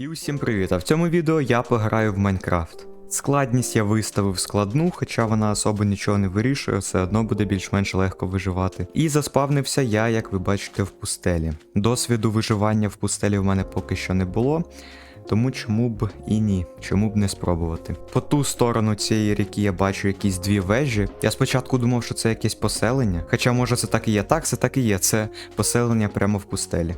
І усім привіт! А в цьому відео я пограю в Майнкрафт. Складність я виставив складну, хоча вона особо нічого не вирішує, все одно буде більш-менш легко виживати. І заспавнився я, як ви бачите, в пустелі. Досвіду виживання в пустелі в мене поки що не було. Тому чому б і ні, чому б не спробувати. По ту сторону цієї ріки я бачу якісь дві вежі. Я спочатку думав, що це якесь поселення. Хоча, може, це так і є. Так, це так і є. Це поселення прямо в пустелі.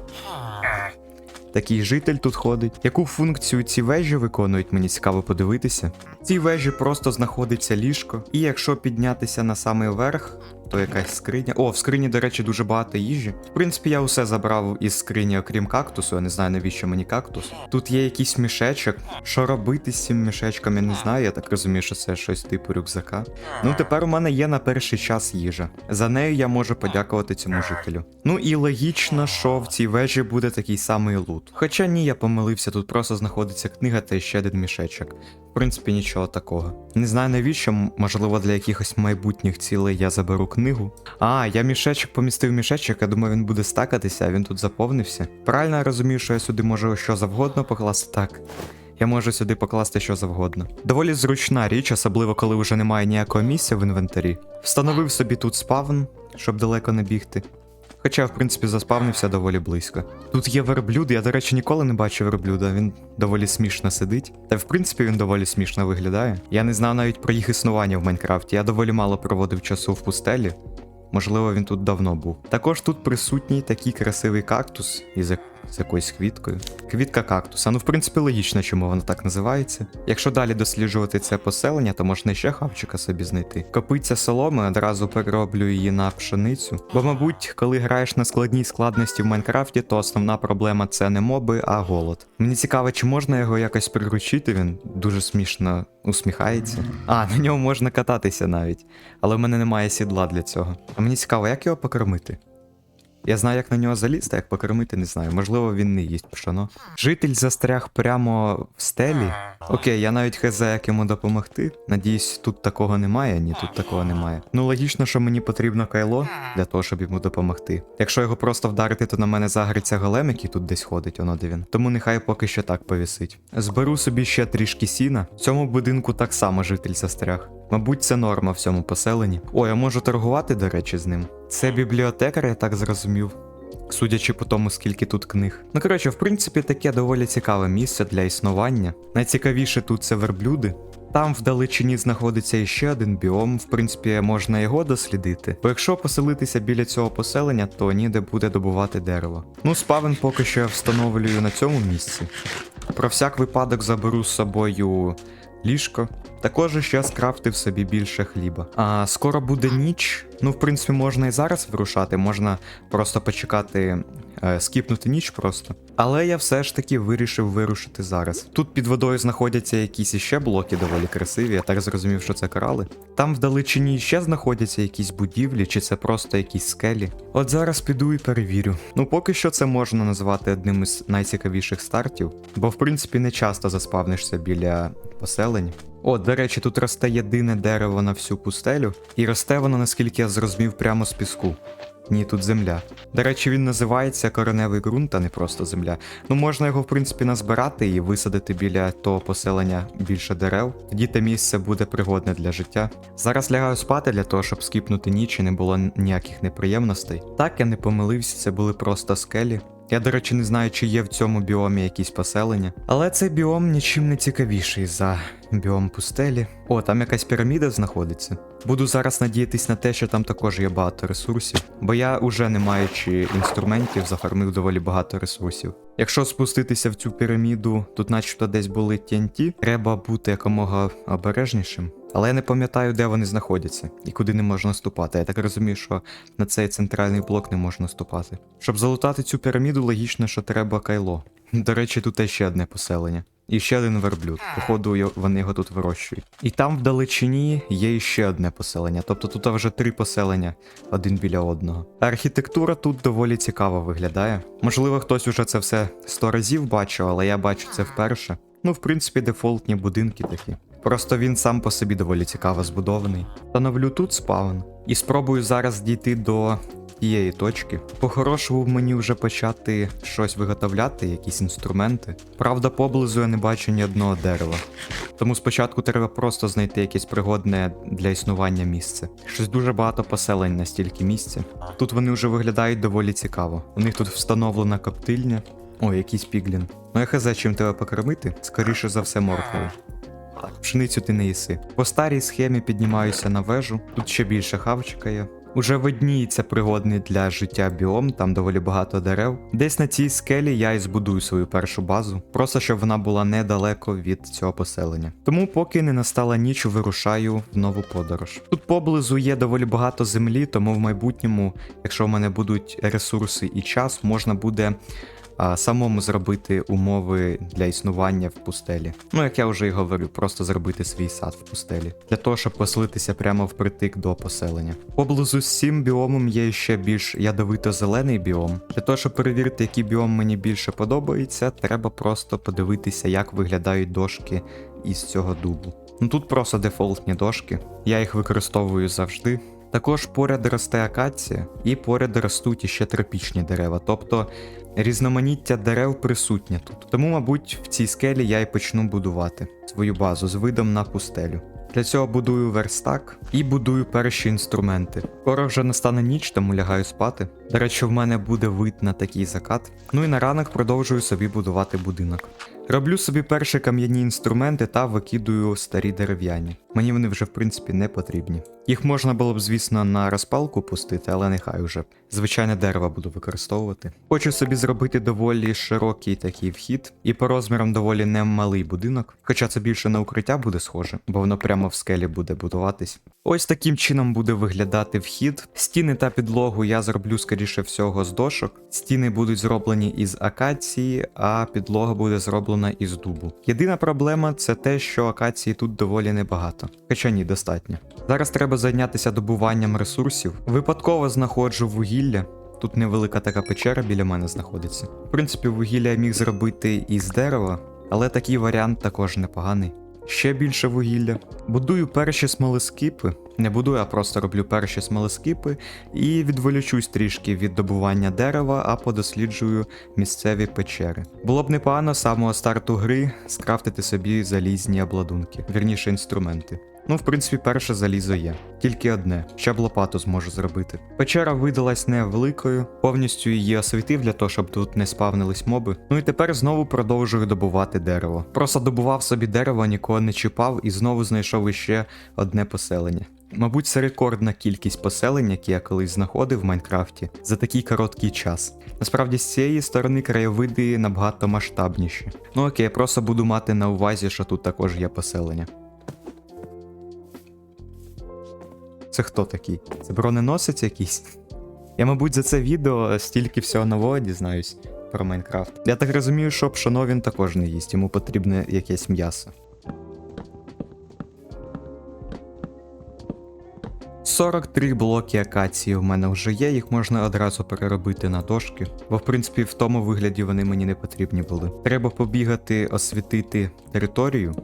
Такий житель тут ходить. Яку функцію ці вежі виконують, мені цікаво подивитися. В цій вежі просто знаходиться ліжко, і якщо піднятися на самий верх, то якась скриня. О, в скрині, до речі, дуже багато їжі. В принципі, я усе забрав із скрині, окрім кактусу. Я не знаю, навіщо мені кактус. Тут є якийсь мішечок. Що робити з цим мішечком, я не знаю. Я так розумію, що це щось типу рюкзака. Ну, тепер у мене є на перший час їжа. За нею я можу подякувати цьому жителю. Ну і логічно, що в цій вежі буде такий самий лут. Хоча ні, я помилився, тут просто знаходиться книга та ще один мішечок. В принципі, нічого такого. Не знаю навіщо, можливо, для якихось майбутніх цілей я заберу книгу. А, я мішечок помістив мішечок, я думаю, він буде стакатися, а він тут заповнився. Правильно я розумію, що я сюди можу що завгодно покласти так. Я можу сюди покласти що завгодно. Доволі зручна річ, особливо коли вже немає ніякого місця в інвентарі. Встановив собі тут спавн, щоб далеко не бігти. Хоча, в принципі, заспавнився доволі близько. Тут є верблюд, я, до речі, ніколи не бачив верблюда, він доволі смішно сидить. Та в принципі він доволі смішно виглядає. Я не знав навіть про їх існування в Майнкрафті. Я доволі мало проводив часу в пустелі. Можливо, він тут давно був. Також тут присутній такий красивий кактус із з якоюсь квіткою. Квітка кактуса. Ну, в принципі, логічно, чому вона так називається. Якщо далі досліджувати це поселення, то можна ще хавчика собі знайти. Копиця соломи одразу перероблю її на пшеницю. Бо, мабуть, коли граєш на складній складності в Майнкрафті, то основна проблема це не моби, а голод. Мені цікаво, чи можна його якось приручити. Він дуже смішно усміхається. А, на ньому можна кататися навіть. Але в мене немає сідла для цього. А мені цікаво, як його покормити? Я знаю, як на нього залізти, як покормити, не знаю. Можливо, він не їсть пшено. Житель застряг прямо в стелі. Окей, я навіть хз, як йому допомогти. Надіюсь, тут такого немає. Ні, тут такого немає. Ну логічно, що мені потрібно кайло для того, щоб йому допомогти. Якщо його просто вдарити, то на мене загриться голем, який тут десь ходить, воно де він. Тому нехай поки що так повісить. Зберу собі ще трішки сіна. В цьому будинку так само житель застряг. Мабуть, це норма в цьому поселенні. Ой, я можу торгувати, до речі, з ним. Це бібліотекар, я так зрозумів. Судячи по тому, скільки тут книг. Ну коротше, в принципі, таке доволі цікаве місце для існування. Найцікавіше тут це верблюди. Там вдалечині знаходиться іще один біом, в принципі, можна його дослідити. Бо якщо поселитися біля цього поселення, то ніде буде добувати дерево. Ну, спавен поки що я встановлюю на цьому місці. Про всяк випадок заберу з собою ліжко. Також ще скрафтив собі більше хліба. А скоро буде ніч. Ну, в принципі, можна і зараз вирушати, можна просто почекати, е, скіпнути ніч просто. Але я все ж таки вирішив вирушити зараз. Тут під водою знаходяться якісь іще блоки доволі красиві, я так зрозумів, що це корали. Там вдалечині ще знаходяться якісь будівлі, чи це просто якісь скелі. От зараз піду і перевірю. Ну, поки що це можна назвати одним із найцікавіших стартів, бо в принципі не часто заспавнишся біля поселень. О, до речі, тут росте єдине дерево на всю пустелю, і росте воно, наскільки я зрозумів, прямо з піску. Ні, тут земля. До речі, він називається кореневий ґрунт, а не просто земля. Ну, можна його, в принципі, назбирати і висадити біля того поселення більше дерев. Тоді те місце буде пригодне для життя. Зараз лягаю спати для того, щоб скіпнути ніч і не було ніяких неприємностей. Так, я не помилився, це були просто скелі. Я, до речі, не знаю, чи є в цьому біомі якісь поселення. Але цей біом нічим не цікавіший за біом пустелі. О, там якась піраміда знаходиться. Буду зараз надіятись на те, що там також є багато ресурсів, бо я уже не маючи інструментів, зафармив доволі багато ресурсів. Якщо спуститися в цю піраміду, тут начебто десь були TNT, треба бути якомога обережнішим. Але я не пам'ятаю, де вони знаходяться і куди не можна ступати. Я так розумію, що на цей центральний блок не можна ступати. Щоб залутати цю піраміду, логічно, що треба кайло. До речі, тут є ще одне поселення. І ще один верблюд. Походу, вони його тут вирощують. І там вдалечині є ще одне поселення. Тобто тут вже три поселення один біля одного. Архітектура тут доволі цікаво виглядає. Можливо, хтось уже це все сто разів бачив, але я бачу це вперше. Ну, в принципі, дефолтні будинки такі. Просто він сам по собі доволі цікаво збудований. Встановлю тут спаун і спробую зараз дійти до тієї точки. По-хорошому мені вже почати щось виготовляти, якісь інструменти. Правда, поблизу я не бачу ні одного дерева. Тому спочатку треба просто знайти якесь пригодне для існування місце. Щось дуже багато поселень на стільки місця. Тут вони вже виглядають доволі цікаво. У них тут встановлена коптильня. О, якийсь піглін. Ну я хз, чим тебе покормити? Скоріше за все морквою. Так, пшеницю ти не їси. По старій схемі піднімаюся на вежу. Тут ще більше хавчика є. Уже видніється пригодний для життя біом, там доволі багато дерев. Десь на цій скелі я і збудую свою першу базу, просто щоб вона була недалеко від цього поселення. Тому, поки не настала ніч, вирушаю в нову подорож. Тут поблизу є доволі багато землі, тому в майбутньому, якщо в мене будуть ресурси і час, можна буде а, самому зробити умови для існування в пустелі. Ну, як я вже і говорив, просто зробити свій сад в пустелі, для того, щоб поселитися прямо впритик до поселення. Поблизу з цим біомом є ще більш ядовито-зелений біом. Для того, щоб перевірити, який біом мені більше подобається, треба просто подивитися, як виглядають дошки із цього дубу. Ну тут просто дефолтні дошки, я їх використовую завжди. Також поряд росте акація, і поряд ростуть іще тропічні дерева, тобто різноманіття дерев присутнє тут. Тому, мабуть, в цій скелі я і почну будувати свою базу з видом на пустелю. Для цього будую верстак і будую перші інструменти. Скоро вже настане ніч, тому лягаю спати. До речі, в мене буде вид на такий закат. Ну і на ранок продовжую собі будувати будинок. Роблю собі перші кам'яні інструменти та викидую старі дерев'яні. Мені вони вже в принципі не потрібні. Їх можна було б, звісно, на розпалку пустити, але нехай уже. Звичайне дерево буду використовувати. Хочу собі зробити доволі широкий такий вхід, і по розмірам доволі немалий будинок. Хоча це більше на укриття буде схоже, бо воно прямо в скелі буде будуватись. Ось таким чином буде виглядати вхід. Стіни та підлогу я зроблю скоріше всього з дошок. Стіни будуть зроблені із акації, а підлога буде зроблена із дубу. Єдина проблема це те, що акації тут доволі небагато. Хоча ні, достатньо. Зараз треба зайнятися добуванням ресурсів. Випадково знаходжу вугілля. Тут невелика така печера біля мене знаходиться. В принципі, вугілля я міг зробити із дерева, але такий варіант також непоганий. Ще більше вугілля. Будую перші смолескипи. Не будую, а просто роблю перші смолескипи і відволічусь трішки від добування дерева, а подосліджую місцеві печери. Було б непогано з самого старту гри скрафтити собі залізні обладунки, вірніше інструменти. Ну, в принципі, перше залізо є, тільки одне, ще б лопату зможу зробити. Печера видалась невеликою, повністю її освітив для того, щоб тут не спавнились моби. Ну і тепер знову продовжую добувати дерево. Просто добував собі дерево, нікого не чіпав і знову знайшов іще одне поселення. Мабуть, це рекордна кількість поселень, які я колись знаходив в Майнкрафті за такий короткий час. Насправді з цієї сторони краєвиди набагато масштабніші. Ну окей, я просто буду мати на увазі, що тут також є поселення. Це хто такий? Це броненосець якийсь? Я, мабуть, за це відео стільки всього нового дізнаюсь про Майнкрафт. Я так розумію, що пшоно він також не їсть, йому потрібне якесь м'ясо. 43 блоки акації в мене вже є, їх можна одразу переробити на дошки, бо в принципі в тому вигляді вони мені не потрібні були. Треба побігати, освітити територію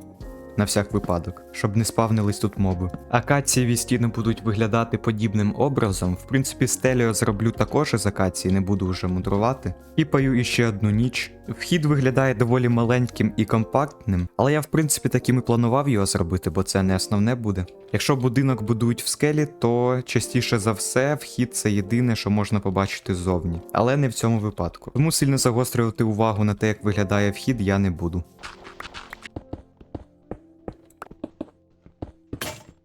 на всяк випадок, щоб не спавнились тут моби. Акацієві стіни будуть виглядати подібним образом. В принципі, стеліо зроблю також із акації, не буду вже мудрувати. Піпаю іще одну ніч. Вхід виглядає доволі маленьким і компактним, але я в принципі таким і планував його зробити, бо це не основне буде. Якщо будинок будують в скелі, то частіше за все вхід це єдине, що можна побачити ззовні, але не в цьому випадку. Тому сильно загострювати увагу на те, як виглядає вхід, я не буду.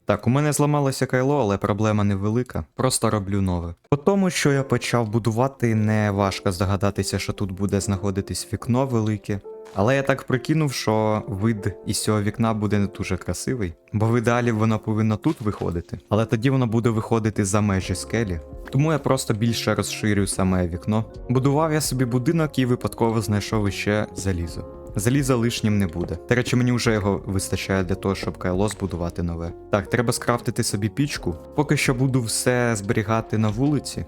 Так, у мене зламалося кайло, але проблема невелика. Просто роблю нове. По тому, що я почав будувати, не важко здогадатися, що тут буде знаходитись вікно велике. Але я так прикинув, що вид із цього вікна буде не дуже красивий, бо в ідеалі воно повинно тут виходити, але тоді воно буде виходити за межі скелі. Тому я просто більше розширю саме вікно. Будував я собі будинок і випадково знайшов іще залізо. Заліза лишнім не буде. До речі, мені вже його вистачає для того, щоб кайло збудувати нове. Так, треба скрафтити собі пічку. Поки що буду все зберігати на вулиці,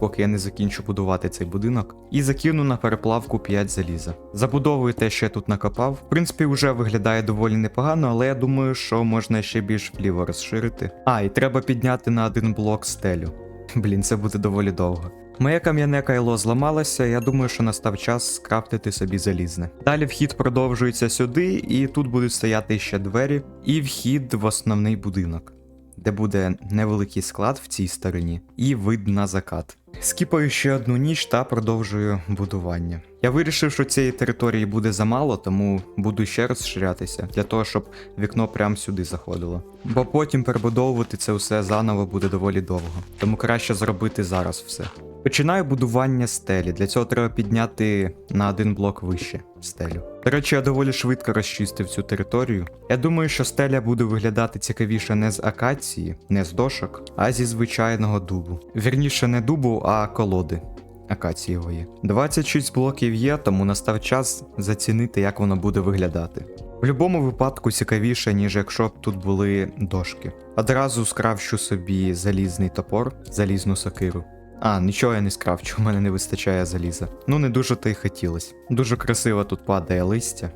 поки я не закінчу будувати цей будинок. І закину на переплавку 5 заліза. Забудовую те, що я тут накопав. В принципі, вже виглядає доволі непогано, але я думаю, що можна ще більш вліво розширити. А, і треба підняти на один блок стелю. Блін, це буде доволі довго. Моє кам'яне кайло зламалося, я думаю, що настав час скрафтити собі залізне. Далі вхід продовжується сюди, і тут будуть стояти ще двері, і вхід в основний будинок, де буде невеликий склад в цій стороні, і вид на закат. Скіпаю ще одну ніч та продовжую будування. Я вирішив, що цієї території буде замало, тому буду ще розширятися для того, щоб вікно прямо сюди заходило. Бо потім перебудовувати це все заново буде доволі довго. Тому краще зробити зараз все. Починаю будування стелі. Для цього треба підняти на один блок вище стелю. До речі, я доволі швидко розчистив цю територію. Я думаю, що стеля буде виглядати цікавіше не з акації, не з дошок, а зі звичайного дубу. Вірніше, не дубу, а колоди. Акацієвої. 26 блоків є, тому настав час зацінити, як воно буде виглядати. В будь-якому випадку цікавіше, ніж якщо б тут були дошки. Одразу скравчу собі залізний топор, залізну сокиру. А, нічого я не скравчу, у мене не вистачає заліза. Ну не дуже то й хотілось. Дуже красиво тут падає листя.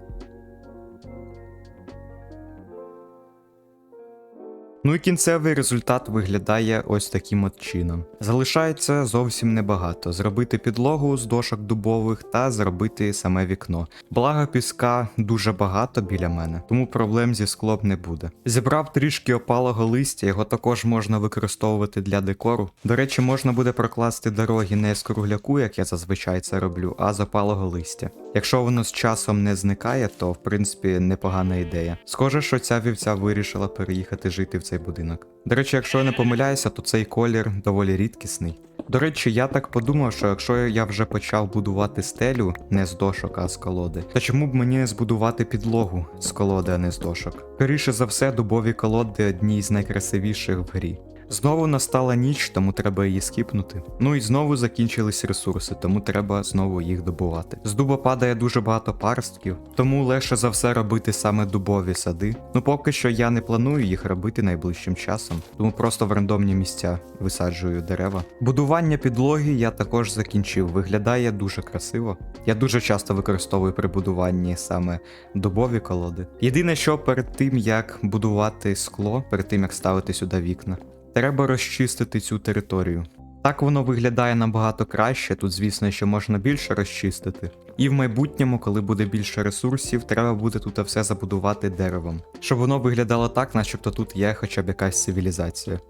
Ну і кінцевий результат виглядає ось таким от чином. Залишається зовсім небагато: зробити підлогу з дошок дубових та зробити саме вікно. Благо піска дуже багато біля мене, тому проблем зі склом не буде. Зібрав трішки опалого листя, його також можна використовувати для декору. До речі, можна буде прокласти дороги не з кругляку, як я зазвичай це роблю, а з опалого листя. Якщо воно з часом не зникає, то в принципі непогана ідея. Схоже, що ця вівця вирішила переїхати жити в цей будинок. До речі, якщо я не помиляюся, то цей колір доволі рідкісний. До речі, я так подумав, що якщо я вже почав будувати стелю не з дошок, а з колоди, то чому б мені збудувати підлогу з колоди, а не з дошок? Скоріше за все, дубові колоди одні з найкрасивіших в грі. Знову настала ніч, тому треба її скіпнути. Ну і знову закінчились ресурси, тому треба знову їх добувати. З дуба падає дуже багато паростків, тому легше за все робити саме дубові сади. Ну поки що я не планую їх робити найближчим часом, тому просто в рандомні місця висаджую дерева. Будування підлоги я також закінчив, виглядає дуже красиво. Я дуже часто використовую при будуванні саме дубові колоди. Єдине, що перед тим як будувати скло, перед тим як ставити сюди вікна. Треба розчистити цю територію. Так воно виглядає набагато краще, тут, звісно, ще можна більше розчистити. І в майбутньому, коли буде більше ресурсів, треба буде тут все забудувати деревом. Щоб воно виглядало так, начебто тут є хоча б якась цивілізація.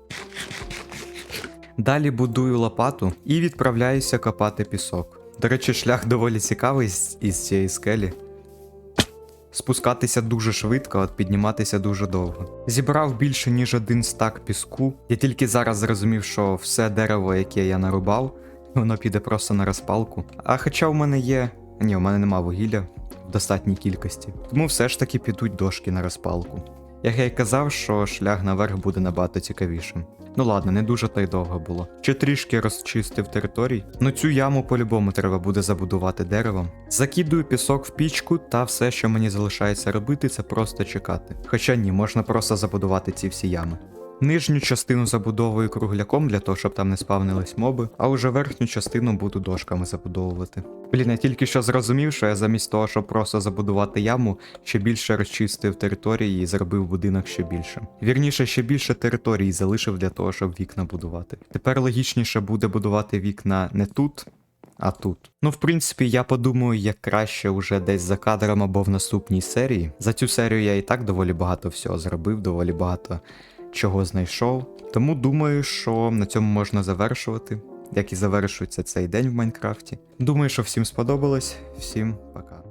Далі будую лопату і відправляюся копати пісок. До речі, шлях доволі цікавий із цієї скелі. Спускатися дуже швидко, от підніматися дуже довго. Зібрав більше ніж один стак піску. Я тільки зараз зрозумів, що все дерево, яке я нарубав, воно піде просто на розпалку. А хоча в мене є. Ні, у мене нема вугілля в достатній кількості. Тому все ж таки підуть дошки на розпалку. Як я й казав, що шлях наверх буде набагато цікавішим. Ну ладно, не дуже та й довго було. Ще трішки розчистив територій. Ну цю яму по-любому треба буде забудувати деревом. Закидую пісок в пічку, та все, що мені залишається робити, це просто чекати. Хоча ні, можна просто забудувати ці всі ями. Нижню частину забудовую кругляком для того, щоб там не спавнились моби, а уже верхню частину буду дошками забудовувати. Блін, я тільки що зрозумів, що я замість того, щоб просто забудувати яму, ще більше розчистив території і зробив будинок ще більше. Вірніше, ще більше території залишив для того, щоб вікна будувати. Тепер логічніше буде будувати вікна не тут. А тут. Ну, в принципі, я подумаю, як краще уже десь за кадром або в наступній серії. За цю серію я і так доволі багато всього зробив, доволі багато чого знайшов. Тому думаю, що на цьому можна завершувати, як і завершується цей день в Майнкрафті. Думаю, що всім сподобалось. Всім пока.